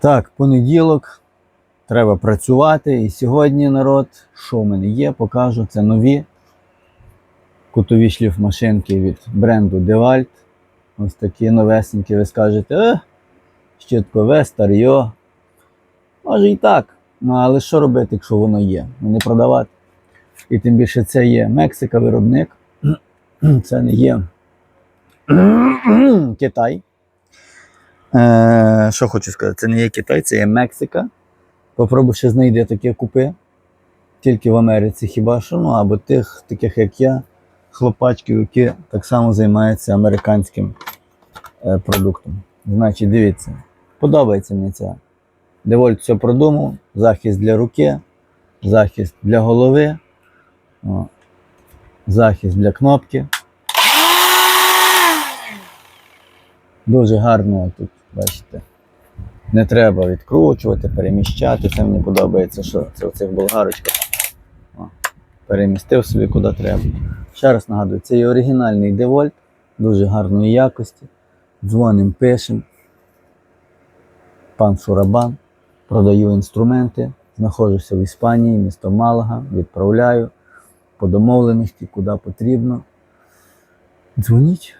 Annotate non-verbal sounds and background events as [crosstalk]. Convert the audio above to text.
Так, понеділок. Треба працювати. І сьогодні народ, що в мене є, покажу. Це нові кутові шліфмашинки від бренду DeWalt. Ось такі новесенькі. Ви скажете, е, щиткове, старьо. Може і так. Ну, але що робити, якщо воно є? Ну, не продавати. І тим більше це є Мексика виробник. Це не є [clears throat] Китай. Е, що хочу сказати, це не є Китай, це є Мексика. Попробуй ще знайди таке купи. Тільки в Америці хіба що, ну або тих, таких як я, хлопачків, які так само займаються американським е, продуктом. Значить, дивіться, подобається мені ця. Девольт все продумав, захист для руки, захист для голови, о, захист для кнопки. Дуже гарно тут, бачите. Не треба відкручувати, переміщати. Це мені подобається, що це в цих болгарочках. О, перемістив собі куди треба. Ще раз нагадую, це є оригінальний девольт, дуже гарної якості. Дзвоним, пишем. Пан Шурабан. Продаю інструменти. Знаходжуся в Іспанії, місто Малага, відправляю по домовленості, куди потрібно. Дзвоніть.